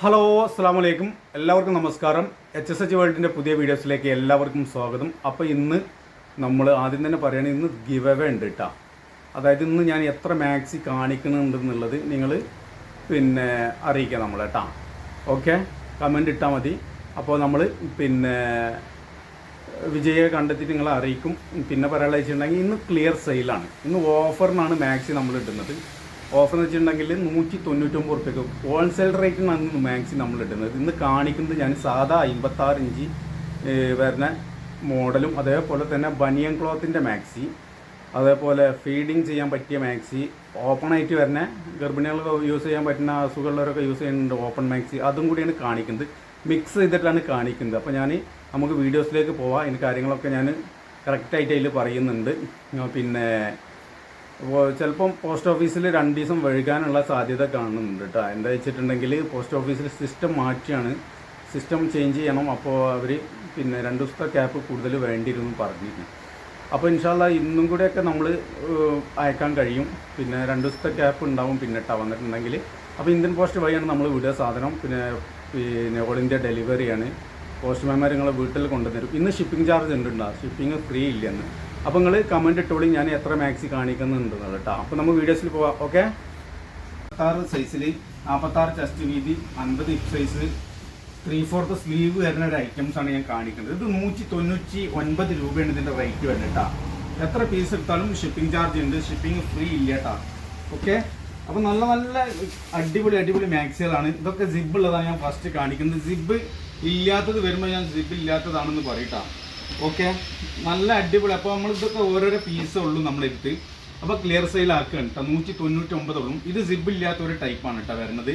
Hello അസ്സാം വലൈക്കും എല്ലാവർക്കും നമസ്കാരം. എച്ച് എസ് എച്ച് വേൾഡിന്റെ പുതിയ വീഡിയോസിലേക്ക് എല്ലാവർക്കും സ്വാഗതം. അപ്പോൾ ഇന്ന് നമ്മൾ ആദ്യം തന്നെ പറയുകയാണെങ്കിൽ ഇന്ന് ഗിവ് അവേ ഉണ്ട് കേട്ടോ അതായത് ഇന്ന് ഞാൻ എത്ര മാക്സി കാണിക്കുന്നുണ്ടെന്നുള്ളത് നിങ്ങൾ പിന്നെ അറിയിക്കുക നമ്മൾ കേട്ടോ ഓക്കെ കമന്റ് ഇട്ടാൽ മതി. അപ്പോൾ നമ്മൾ പിന്നെ വിജയെ കണ്ടെത്തിയിട്ട് നിങ്ങളെ അറിയിക്കും. പിന്നെ പറയാനുള്ള വെച്ചിട്ടുണ്ടെങ്കിൽ ഇന്ന് ക്ലിയർ സെയിലാണ് ഇന്ന് ഓഫറിനാണ് മാക്സി നമ്മൾ ഇടുന്നത്. ഓഫർ എന്ന് വെച്ചിട്ടുണ്ടെങ്കിൽ നൂറ്റി തൊണ്ണൂറ്റൊമ്പത് റുപ്യക്ക് ഹോൾസെയിൽ റേറ്റിനാണ് മാക്സി നമ്മൾ ഇടുന്നത്. ഇന്ന് കാണിക്കുന്നത് ഞാൻ സാധാ അമ്പത്താറ് ഇഞ്ച് വരുന്ന മോഡലും അതേപോലെ തന്നെ ബനിയൻ ക്ലോത്തിന്റെ മാക്സി അതേപോലെ ഫീഡിങ് ചെയ്യാൻ പറ്റിയ മാക്സി ഓപ്പൺ ആയിട്ട് വരുന്ന ഗർഭിണികൾക്ക് യൂസ് ചെയ്യാൻ പറ്റുന്ന അസുഖമുള്ളവരൊക്കെ യൂസ് ചെയ്യുന്നുണ്ട് ഓപ്പൺ മാക്സി അതും കൂടിയാണ് കാണിക്കുന്നത്. മിക്സ് ചെയ്തിട്ടാണ് കാണിക്കുന്നത്. അപ്പോൾ ഞാൻ നമുക്ക് വീഡിയോസിലേക്ക് പോവാം. അതിന്റെ കാര്യങ്ങളൊക്കെ ഞാൻ കറക്റ്റായിട്ട് അതിൽ പറയുന്നുണ്ട്. പിന്നെ ചിലപ്പം പോസ്റ്റ് ഓഫീസിൽ രണ്ട് ദിവസം വഴുകാനുള്ള സാധ്യത കാണുന്നുണ്ട് കേട്ടോ. എന്താ വെച്ചിട്ടുണ്ടെങ്കിൽ പോസ്റ്റ് ഓഫീസിൽ സിസ്റ്റം മാറ്റിയാണ്. സിസ്റ്റം ചേഞ്ച് ചെയ്യണം. അപ്പോൾ അവർ പിന്നെ രണ്ട് ദിവസത്തെ ക്യാപ്പ് കൂടുതൽ വേണ്ടിയിരുന്നു പറഞ്ഞിരുന്നു. അപ്പോൾ ഇൻഷാല്ല ഇന്നും കൂടെയൊക്കെ നമ്മൾ അയക്കാൻ കഴിയും. പിന്നെ രണ്ട് ദിവസത്തെ ക്യാപ്പ് ഉണ്ടാവും. പിന്നെ ഇട്ടാ വന്നിട്ടുണ്ടെങ്കിൽ. അപ്പോൾ ഇന്ത്യൻ പോസ്റ്റ് വഴിയാണ് നമ്മൾ വിടുക സാധനം. പിന്നെ പിന്നെ ഓൾ ഇന്ത്യ ഡെലിവറിയാണ്. പോസ്റ്റ്മാൻമാർ നിങ്ങളെ വീട്ടിൽ കൊണ്ടുതരും ഇന്ന് ഷിപ്പിംഗ് ചാർജ് ഉണ്ട് ഷിപ്പിംഗ് ഫ്രീ ഇല്ലെന്ന്. അപ്പോൾ നിങ്ങൾ കമന്റ് ഇട്ടോളി ഞാൻ എത്ര മാക്സി കാണിക്കുന്നുണ്ടെന്നുള്ളത് കേട്ടോ. അപ്പോൾ നമ്മൾ വീഡിയോസിൽ പോവാം ഓക്കെ നാൽപ്പത്താറ് സൈസിൽ നാൽപ്പത്താറ് ചെസ്റ്റ് വീതി അൻപത് hip size three fourth sleeve വരുന്ന ഒരു ഐറ്റംസ് ആണ് ഞാൻ കാണിക്കുന്നത്. ഇത് നൂറ്റി തൊണ്ണൂറ്റി ഒൻപത് രൂപയാണ് ഇതിന്റെ റേറ്റ് വരുന്നത് കേട്ടോ. എത്ര പീസ് എടുത്താലും ഷിപ്പിംഗ് ചാർജ് ഉണ്ട് ഷിപ്പിംഗ് ഫ്രീ ഇല്ല കേട്ടോ. ഓക്കെ അപ്പോൾ നല്ല നല്ല അടിപൊളി അടിപൊളി മാക്സികളാണ് ഇതൊക്കെ സിബ് ഉള്ളതാണ് ഞാൻ ഫസ്റ്റ് കാണിക്കുന്നത്. സിബ് ഇല്ലാത്തത് വരുമ്പോൾ ഞാൻ സിബ് ഇല്ലാത്തതാണെന്ന് പറയട്ടാ ഓക്കെ നല്ല അടിപൊളി. അപ്പോൾ നമ്മൾ ഇതൊക്കെ ഓരോരോ പീസേ ഉള്ളൂ നമ്മളെടുത്ത് അപ്പോൾ ക്ലിയർ സെയിൽ ആക്കുകയാണ് കേട്ടോ നൂറ്റി തൊണ്ണൂറ്റി ഒമ്പതുള്ളൂ ഇത് സിബ് ഇല്ലാത്ത ഒരു ടൈപ്പാണ് കേട്ടോ വരുന്നത്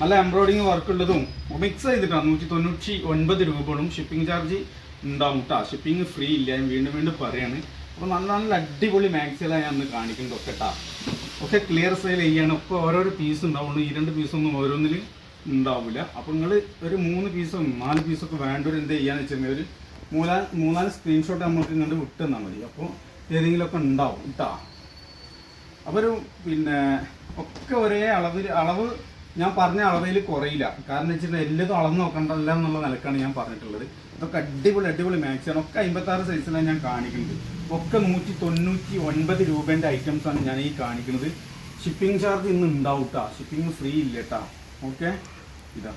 നല്ല എംബ്രോയിഡിങ് വർക്ക് ഉള്ളതും. മിക്സ് ചെയ്തിട്ടാണ് നൂറ്റി തൊണ്ണൂറ്റി ഒൻപത് രൂപകളും ഷിപ്പിംഗ് ചാർജ് ഉണ്ടാവും കേട്ടോ ഷിപ്പിംഗ് ഫ്രീ ഇല്ല. ഞാൻ വീണ്ടും വീണ്ടും പറയാണ്. അപ്പോൾ നല്ല നല്ല അടിപൊളി മാക്സിലാണ് ഞാൻ അന്ന് കാണിക്കുന്നത് ഒക്കെ കേട്ടോ ഒക്കെ ക്ലിയർ സെയിൽ ചെയ്യാണ് ഒക്കെ ഓരോരോ പീസ് ഉണ്ടാവുള്ളൂ. ഈ രണ്ട് പീസൊന്നും ഓരോന്നിൽ ഉണ്ടാവില്ല അപ്പോൾ നിങ്ങൾ ഒരു മൂന്ന് പീസോ നാല് പീസൊക്കെ വേണ്ടവർ എന്ത് ചെയ്യാന്ന് വെച്ചിട്ടുണ്ടെങ്കിൽ ഒരു മൂന്നാൽ മൂന്നാൽ സ്ക്രീൻഷോട്ട് നമുക്ക് ഇങ്ങോട്ട് വിട്ട് തന്നാൽ മതി. അപ്പോൾ ഏതെങ്കിലുമൊക്കെ ഉണ്ടാവും കേട്ടോ അപ്പോൾ ഒരു പിന്നെ ഒക്കെ ഒരേ അളവിൽ അളവ് ഞാൻ പറഞ്ഞ അളവിൽ കുറയില്ല. കാരണം വെച്ചിട്ടുണ്ടെങ്കിൽ എല്ലാതും അളന്ന് നോക്കണ്ടല്ല എന്നുള്ള നിലക്കാണ് ഞാൻ പറഞ്ഞിട്ടുള്ളത്. ഇതൊക്കെ അടിപൊളി അടിപൊളി മാക്സിയാണ് ഒക്കെ അമ്പത്താറ് സൈസിലാണ് ഞാൻ കാണിക്കുന്നത്. ഒക്കെ നൂറ്റി തൊണ്ണൂറ്റി ഒൻപത് രൂപേന്റെ ഐറ്റംസാണ് ഞാൻ ഈ കാണിക്കുന്നത്. ഷിപ്പിംഗ് ചാർജ് ഇന്ന് ഉണ്ടാവും കേട്ടോ ഷിപ്പിംഗ് ഫ്രീ ഇല്ല കേട്ടോ ഓക്കെ ഇതാ.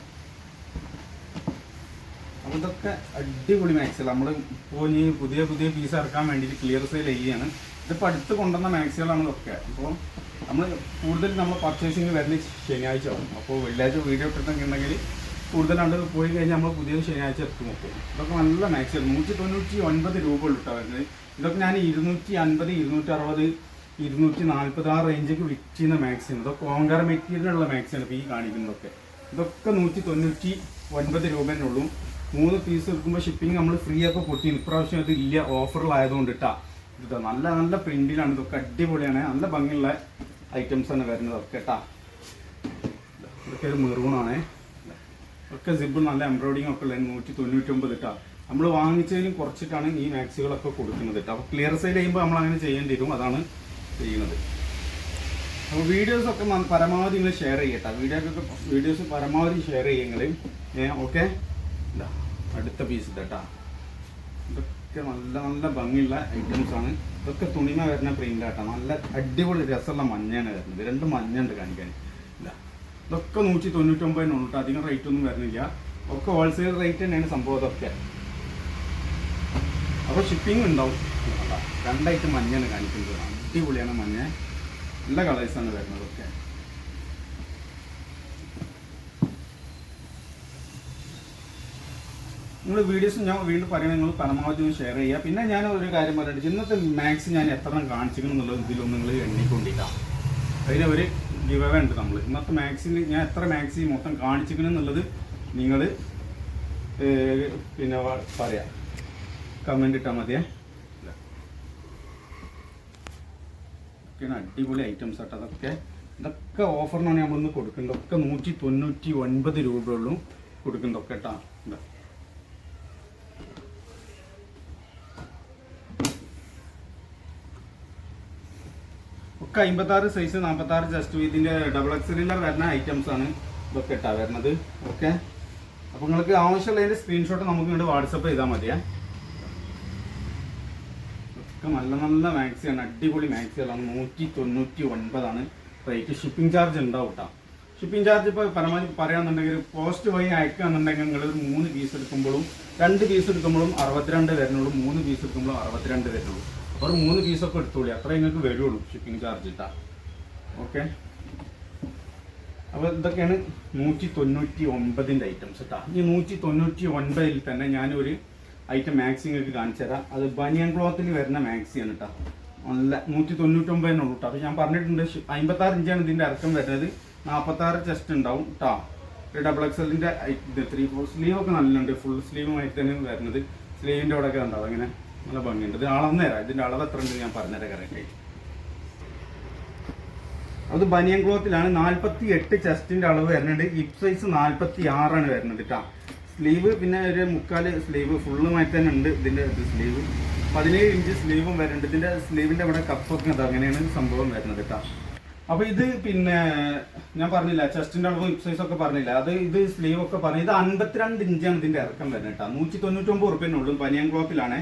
അപ്പോൾ ഇതൊക്കെ അടിപൊളി മാക്സികൾ. നമ്മൾ ഇപ്പോൾ ഇനി പുതിയ പുതിയ പീസ് ഇറക്കാൻ വേണ്ടിയിട്ട് ക്ലിയർ സെയിൽ ചെയ്യുകയാണ്. ഇതിപ്പോൾ അടുത്ത് കൊണ്ടുവന്ന മാക്സികളാണ് ഇതൊക്കെ അപ്പോൾ നമ്മൾ കൂടുതൽ നമ്മൾ പർച്ചേസിങ് വരുന്ന ശനിയാഴ്ച ആവും. അപ്പോൾ വെള്ളിയാഴ്ച വീഡിയോ ഇട്ടിട്ടുണ്ടെങ്കിൽ കൂടുതലാണ്ട് പോയി കഴിഞ്ഞാൽ നമ്മൾ പുതിയ ശനിയാഴ്ച എത്തും നോക്കും ഇതൊക്കെ നല്ല മാക്സികൾ. നൂറ്റി തൊണ്ണൂറ്റി ഒൻപത് രൂപ ഉള്ളൂ വരുന്നത്. ഇതൊക്കെ ഞാൻ ഇരുന്നൂറ്റി അൻപത് ഇരുന്നൂറ്റി അറുപത് ഇരുന്നൂറ്റി നാൽപ്പത് ആ റേഞ്ചൊക്കെ ചെയ്യുന്ന മാക്സിയാണ് ഇതൊക്കെ ഓങ്കാര മെറ്റീരിയലുള്ള മാക്സിമാണ് ഇപ്പോൾ ഈ കാണിക്കുന്നതൊക്കെ. ഇതൊക്കെ നൂറ്റി തൊണ്ണൂറ്റി ഒൻപത് രൂപേനുള്ളൂ മൂന്ന് പീസ് എടുക്കുമ്പോൾ ഷിപ്പിംഗ് നമ്മൾ ഫ്രീ ഒക്കെ കൊടുത്തി ഇപ്രാവശ്യം അത് ഇല്ല ഓഫറിലായതുകൊണ്ട് ഇട്ടാ ഇത് നല്ല നല്ല പ്രിന്റിലാണ് ഇതൊക്കെ. അടിപൊളിയാണ്. നല്ല ഭംഗിയുള്ള ഐറ്റംസ് ആണ് വരുന്നത് ഒക്കെ കേട്ടാ ഇതൊക്കെ ഒരു മെറൂണാണ് ഒക്കെ സിബ് നല്ല എംബ്രോയിഡിങ് ഒക്കെ ഉള്ളത് നൂറ്റി തൊണ്ണൂറ്റി ഒമ്പത് ഇട്ടാ നമ്മൾ വാങ്ങിച്ചതിലും കുറച്ചിട്ടാണ് ഈ മാക്സികളൊക്കെ കൊടുക്കുന്നത് കേട്ടോ അപ്പോൾ ക്ലിയർ സെയിൽ ചെയ്യുമ്പോൾ നമ്മൾ അങ്ങനെ ചെയ്യേണ്ടി വരും. അതാണ് ചെയ്യുന്നത്. അപ്പോൾ വീഡിയോസ് ഒക്കെ ന- പരമാവധി നിങ്ങൾ ഷെയർ ചെയ്യട്ടെ. വീഡിയോക്കൊക്കെ വീഡിയോസ് പരമാവധി ഷെയർ ചെയ്യുന്നത് ഓക്കെ ഇതാ അടുത്ത പീസ് ഇതട്ടാ ഇതൊക്കെ നല്ല നല്ല ഭംഗിയുള്ള ഐറ്റംസ് ആണ്. ഇതൊക്കെ തുണിമ വരുന്ന പ്രിന്റ് ആട്ടാ. നല്ല അടിപൊളി രസമുള്ള മഞ്ഞയാണ് വരുന്നത്. രണ്ട് മഞ്ഞുണ്ട് കാണിക്കാൻ. ഇതാ ഇതൊക്കെ നൂറ്റി തൊണ്ണൂറ്റൊമ്പതിനുള്ളൂ കേട്ടോ അധികം റേറ്റ് ഒന്നും വരുന്നില്ല. ഒക്കെ ഹോൾസെയിൽ റേറ്റ് തന്നെയാണ് സംഭവം ഇതൊക്കെ അപ്പോൾ ഷിപ്പിംഗ് ഉണ്ടാവും രണ്ടായിട്ട് മഞ്ഞാണ് കാണിക്കുന്നത്. അടിപൊളിയാണ് മഞ്ഞ. നല്ല കളേഴ്സാണ് വരുന്നതൊക്കെ നിങ്ങൾ വീഡിയോസ് ഞാൻ വീണ്ടും പറയുന്നത് നിങ്ങൾ പരമാവധി ഒന്ന് ഷെയർ ചെയ്യുക. പിന്നെ ഞാൻ ഒരു കാര്യം പറയട്ടെ. ഇന്നത്തെ മാക്സ് ഞാൻ എത്ര കാണിച്ചിരിക്കണം എന്നുള്ളത് ഇതിലൊന്നും നിങ്ങൾ എണ്ണിക്കൊണ്ടില്ല അതിന് ഒരു ഗിവ് ഉണ്ട് നമ്മൾ ഇന്നത്തെ മാക്സിന് ഞാൻ എത്ര മാക്സി മൊത്തം കാണിച്ചിരിക്കണം എന്നുള്ളത് നിങ്ങൾ പിന്നെ പറയാം. കമന്റ് ഇട്ടാൽ മതിയേ. ഒക്കെയാണ് അടിപൊളി ഐറ്റംസ് ആട്ടോ. അതൊക്കെ ഇതൊക്കെ ഓഫറിനാണ് നമ്മളിന്ന് കൊടുക്കുന്നത് ഒക്കെ നൂറ്റി തൊണ്ണൂറ്റി ഒൻപത് രൂപയുള്ളൂ കൊടുക്കുന്നതൊക്കെ കേട്ടോ ഇതാ. ഒക്കെ അമ്പത്താറ് സൈസ് നാൽപ്പത്താറ് ജസ്റ്റ് ഇതിന്റെ ഡബിൾ എക്സലിലർ വരുന്ന ഐറ്റംസ് ആണ് ഇതൊക്കെ ഇട്ടാ വരുന്നത്. ഓക്കെ അപ്പോൾ നിങ്ങൾക്ക് ആവശ്യമുള്ളതിന്റെ സ്ക്രീൻഷോട്ട് നമുക്ക് ഇങ്ങോട്ട് വാട്സപ്പ് ചെയ്താൽ മതിയേ. ഒക്കെ നല്ല നല്ല മാക്സിയാണ് അടിപൊളി മാക്സികളാണ് നൂറ്റി തൊണ്ണൂറ്റി ഒൻപതാണ് റേറ്റ് ഷിപ്പിംഗ് ചാർജ് ഉണ്ടാവും കേട്ടോ ഷിപ്പിംഗ് ചാർജ് ഇപ്പോൾ പരമാവധി പറയാന്നുണ്ടെങ്കിൽ പോസ്റ്റ് വഴി അയക്കുകയാണെന്നുണ്ടെങ്കിൽ നിങ്ങൾ ഒരു മൂന്ന് പീസ് എടുക്കുമ്പോഴും രണ്ട് പീസ് എടുക്കുമ്പോഴും അറുപത്തിരണ്ട് വരുന്നുള്ളൂ. മൂന്ന് പീസ് എടുക്കുമ്പോഴും അറുപത്തിരണ്ട് വരുന്നുള്ളൂ. അപ്പോൾ മൂന്ന് മൂന്ന് പീസൊക്കെ എടുത്തോളൂ. അത്രേ നിങ്ങൾക്ക് വരുള്ളൂ ഷിപ്പിംഗ് ചാർജ് ഇട്ടാ ഓക്കെ അപ്പോൾ ഇതൊക്കെയാണ് നൂറ്റി തൊണ്ണൂറ്റി ഒമ്പതിന്റെ ഐറ്റംസ് കേട്ടോ ഈ നൂറ്റി തൊണ്ണൂറ്റി ഒൻപതിൽ തന്നെ ഞാനൊരു ഐറ്റം മാക്സി നിങ്ങൾക്ക് കാണിച്ചു തരാം. അത് ബനിയൻ ക്ലോത്തിൽ വരുന്ന മാക്സിയാണ് കേട്ടോ നല്ല നൂറ്റി തൊണ്ണൂറ്റൊമ്പതിനുള്ളൂ കേട്ടോ അപ്പോൾ ഞാൻ പറഞ്ഞിട്ടുണ്ട് അമ്പത്താറ് ഇഞ്ചാണ് ഇതിന്റെ ഇറക്കം വരുന്നത്. നാൽപ്പത്താറ് ചെസ്റ്റ് ഉണ്ടാവും കേട്ടോ ഡബിൾ എക്സലിന്റെ ത്രീ ഫോർ സ്ലീവ് ഒക്കെ നല്ലുണ്ട്. ഫുൾ സ്ലീവുമായിട്ട് തന്നെ വരുന്നത്. സ്ലീവിന്റെ അവിടെ ഒക്കെ ഉണ്ടാവും അങ്ങനെ നല്ല ഭംഗിയുണ്ട്. ഇത് അളന്ന് തരാം. ഇതിന്റെ അളവ് എത്ര ഉണ്ട് ഞാൻ പറഞ്ഞുതരാം കറക്റ്റായി അത് ബനിയൻ ക്ലോത്തിലാണ് നാൽപ്പത്തി എട്ട് ചെസ്റ്റിന്റെ അളവ് വരുന്നുണ്ട് ഹിപ്പ് സൈസ് നാൽപ്പത്തി ആറാണ് വരുന്നത് കേട്ടോ സ്ലീവ് പിന്നെ ഒരു മുക്കാൽ സ്ലീവ് ഫുള്ള് തന്നെ ഉണ്ട് ഇതിന്റെ ഇത് സ്ലീവ് പതിനേഴ് ഇഞ്ച് സ്ലീവും വരുന്നുണ്ട്. ഇതിന്റെ സ്ലീവിന്റെ അവിടെ കപ്പൊക്കെ അത് അങ്ങനെയാണ് സംഭവം വരുന്നത് കേട്ടോ അപ്പൊ ഇത് പിന്നെ ഞാൻ പറഞ്ഞില്ല ചെസ്റ്റിന്റെ അളവ് സൈസ് ഒക്കെ പറഞ്ഞില്ല അത് ഇത് സ്ലീവ് ഒക്കെ പറഞ്ഞു ഇത് അൻപത്തിരണ്ട് ഇഞ്ചാണ് ഇതിന്റെ ഇറക്കം വരുന്നത് കേട്ടോ നൂറ്റി തൊണ്ണൂറ്റൊമ്പത് റുപ്യനുള്ളൂ പനിയൻ ക്ലോത്തിലാണ്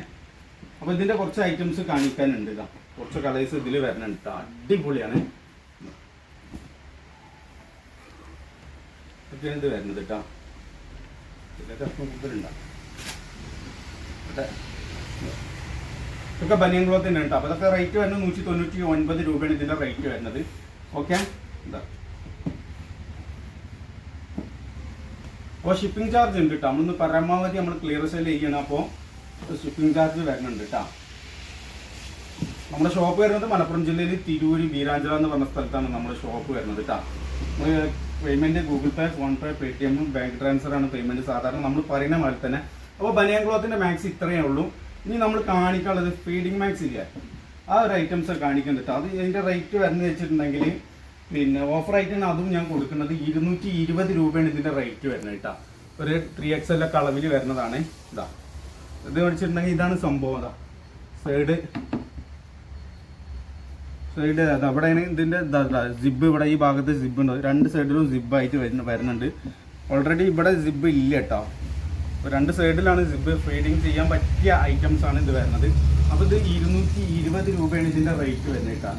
അപ്പൊ ഇതിന്റെ കുറച്ച് ഐറ്റംസ് കാണിക്കാനുണ്ട് ഇതാ കുറച്ച് കളേഴ്സ് ഇതിൽ വരുന്നുണ്ട് കേട്ടോ അടിപൊളിയാണ്. ഇത് വരുന്നത് കേട്ടോ ഇതൊക്കെ ബനിയൻ ക്ലോത്ത് തന്നെ കേട്ടോ. അപ്പോൾ അതൊക്കെ റേറ്റ് വരുന്നത് നൂറ്റി തൊണ്ണൂറ്റി ഒൻപത് രൂപയാണ് ഇതിന്റെ റേറ്റ് വരുന്നത്. ഓക്കെ അപ്പോൾ ഷിപ്പിംഗ് ചാർജ് ഉണ്ട് കേട്ടോ. നമ്മളൊന്ന് പരമാവധി നമ്മൾ ക്ലിയർ സെയിൽ ചെയ്യണം. അപ്പോൾ ഷിപ്പിംഗ് ചാർജ് വരുന്നുണ്ട് കേട്ടോ. നമ്മുടെ ഷോപ്പ് വരുന്നത് മലപ്പുറം ജില്ലയിൽ തിരൂര് വീരാഞ്ചല എന്ന് പറഞ്ഞ സ്ഥലത്താണ് നമ്മുടെ ഷോപ്പ് വരുന്നത് കേട്ടോ. Payment Google Pay PhonePe പേ ടി എമ്മും ബാങ്ക് ട്രാൻസ്ഫർ ആണ് പേയ്മെന്റ് സാധാരണ നമ്മൾ പറയുന്ന മാതിരി തന്നെ. അപ്പോൾ ബനിയൻ ക്ലോത്തിന്റെ മാക്സ് ഇത്രയേ ഉള്ളൂ. ഇനി നമ്മൾ കാണിക്കാനുള്ളത് ഫീഡിംഗ് മാക്സ് ഇല്ല? ആ ഒരു ഐറ്റംസ് കാണിക്കുന്നുണ്ട് അത് ഇതിന്റെ റേറ്റ് വരുന്നത് വെച്ചിട്ടുണ്ടെങ്കിൽ പിന്നെ ഓഫർ ആയിട്ടാണ് അതും ഞാൻ കൊടുക്കുന്നത് ഇരുന്നൂറ്റി ഇരുപത് രൂപയാണ് ഇതിന്റെ റേറ്റ് വരുന്നത് കേട്ടോ. ഒരു ത്രീ എക്സ് എല്ലൊക്കെ അളവിൽ വരുന്നതാണ്. ഇതാ. ഇത് വെച്ചിട്ടുണ്ടെങ്കിൽ ഇതാണ് സംഭവം. അതാ സൈഡ് സൈഡ് അത് അവിടെ ഇതിന്റെ സിബ് ഇവിടെ ഈ ഭാഗത്ത് സിബ് ഉണ്ട്. രണ്ട് സൈഡിലും ജിബ് ആയിട്ട് വരുന്ന വരുന്നുണ്ട്. ഓൾറെഡി ഇവിടെ സിബ് ഇല്ല കേട്ടോ അപ്പോൾ രണ്ട് സൈഡിലാണ് സിബ് ഫീഡിങ് ചെയ്യാൻ പറ്റിയ ഐറ്റംസ് ആണ് ഇത് വരുന്നത്. അപ്പോൾ ഇത് ഇരുന്നൂറ്റി ഇരുപത് രൂപയാണ് ഇതിന്റെ റേറ്റ് വരുന്നത് കേട്ടോ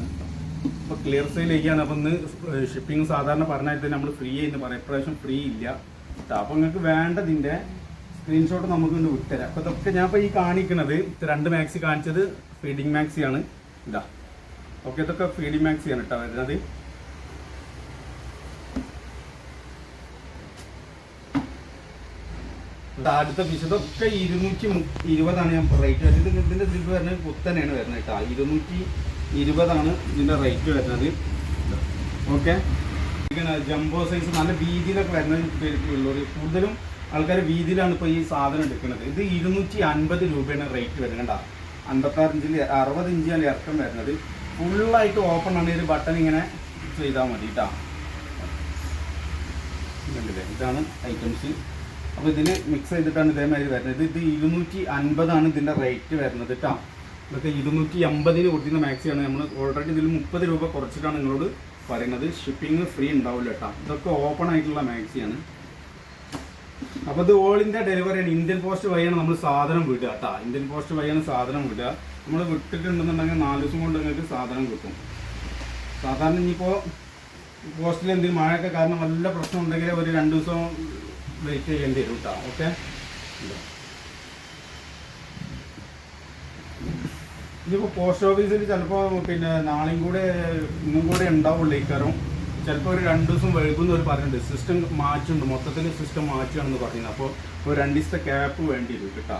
അപ്പോൾ ക്ലിയർ സെയിൽ ചെയ്യാണ് ഇന്ന് ഷിപ്പിംഗ് സാധാരണ പറഞ്ഞാൽ നമ്മൾ ഫ്രീ എന്ന് പറയാം. ഇപ്രാവശ്യം ഫ്രീ ഇല്ല. അപ്പോൾ നിങ്ങൾക്ക് വേണ്ടതിന്റെ സ്ക്രീൻഷോട്ട് നമുക്ക് ഇങ്ങോട്ട് വിട്ടുതരാം അപ്പോൾ ഇതൊക്കെ ഞാൻ ഇപ്പോൾ ഈ കാണിക്കുന്നത് രണ്ട് മാക്സി കാണിച്ചത് ഫീഡിങ് മാക്സിയാണ് ഇതാ ഓക്കെ ഇതൊക്കെ ഫീഡി മാക്സ് ആണ് കേട്ടോ വരുന്നത്. അടുത്ത ഫിഷ് ഇതൊക്കെ ഇരുന്നൂറ്റി ഇരുപതാണ് ഞാൻ റേറ്റ് വരുന്നത് ഇത് ഇതിന്റെ സിബ് വരുന്നത് കുത്തനെയാണ് വരുന്നത് കേട്ടോ ഇരുന്നൂറ്റി ഇരുപതാണ് ഇതിന്റെ റേറ്റ് വരുന്നത്. ഓക്കെ ജംബോ സൈസ് നല്ല വീതിയിലൊക്കെ വരുന്ന ഉള്ളൊരു കൂടുതലും ആൾക്കാർ വീതിയിലാണ് ഇപ്പോൾ ഈ സാധനം എടുക്കുന്നത്. ഇത് ഇരുന്നൂറ്റി അൻപത് രൂപയാണ് റേറ്റ് വരുന്നത് കേട്ടോ അൻപത്താറ് ഇഞ്ചിൽ അറുപത് ഇഞ്ചാണ് ഇറക്കം വരുന്നത്. ഫുള്ളായിട്ട് ഓപ്പൺ ആണ്. ഒരു ബട്ടൺ ഇങ്ങനെ ചെയ്താൽ മതി കേട്ടോ ഇതാണ് ഐറ്റംസ് അപ്പോൾ ഇതിൽ മിക്സ് ചെയ്തിട്ടാണ് ഇതേമാതിരി വരുന്നത്. ഇത് ഇരുന്നൂറ്റി അൻപതാണ് ഇതിന്റെ റേറ്റ് വരുന്നത് കേട്ടോ ഇതൊക്കെ ഇരുന്നൂറ്റി അമ്പതിന് കൊടുക്കുന്ന മാക്സിയാണ് നമ്മൾ ഓൾറെഡി ഇതിൽ മുപ്പത് രൂപ കുറച്ചിട്ടാണ് നിങ്ങളോട് പറയുന്നത്. ഷിപ്പിംഗ് ഫ്രീ ഉണ്ടാവില്ല കേട്ടോ ഇതൊക്കെ ഓപ്പൺ ആയിട്ടുള്ള മാക്സിയാണ് അപ്പോൾ ഇത് ഓൾ ഇന്ത്യ ഡെലിവറിയാണ് ഇന്ത്യൻ പോസ്റ്റ് വഴിയാണ് നമ്മൾ സാധനം വിടുക കേട്ടോ ഇന്ത്യൻ പോസ്റ്റ് വഴിയാണ് സാധനം വിടുക. നമ്മൾ വിട്ടിട്ടുണ്ടെന്നുണ്ടെങ്കിൽ നാല് ദിവസം കൊണ്ട് നിങ്ങൾക്ക് സാധനം കിട്ടും. സാധാരണ ഇനിയിപ്പോൾ പോസ്റ്റിൽ എന്തെങ്കിലും മഴയൊക്കെ കാരണം നല്ല പ്രശ്നം ഉണ്ടെങ്കിൽ ഒരു രണ്ട് ദിവസം വെയിറ്റ് ചെയ്യേണ്ടി വരും കേട്ടോ ഓക്കെ ഇതിപ്പോൾ പോസ്റ്റ് ഓഫീസിൽ ചിലപ്പോൾ പിന്നെ നാളെയും കൂടെ ഇന്നും കൂടെ ഉണ്ടാവുള്ളൂ ഇക്കാരം ചിലപ്പോൾ ഒരു രണ്ട് ദിവസം വൈകുമെന്ന് ഒരു പറയുന്നുണ്ട്. സിസ്റ്റം മാറ്റുണ്ട് മൊത്തത്തിൽ സിസ്റ്റം മാറ്റുകയാണെന്ന് പറയുന്നത് അപ്പോൾ ഒരു രണ്ട് ദിവസത്തെ ക്യാപ്പ് വേണ്ടി വരും കേട്ടോ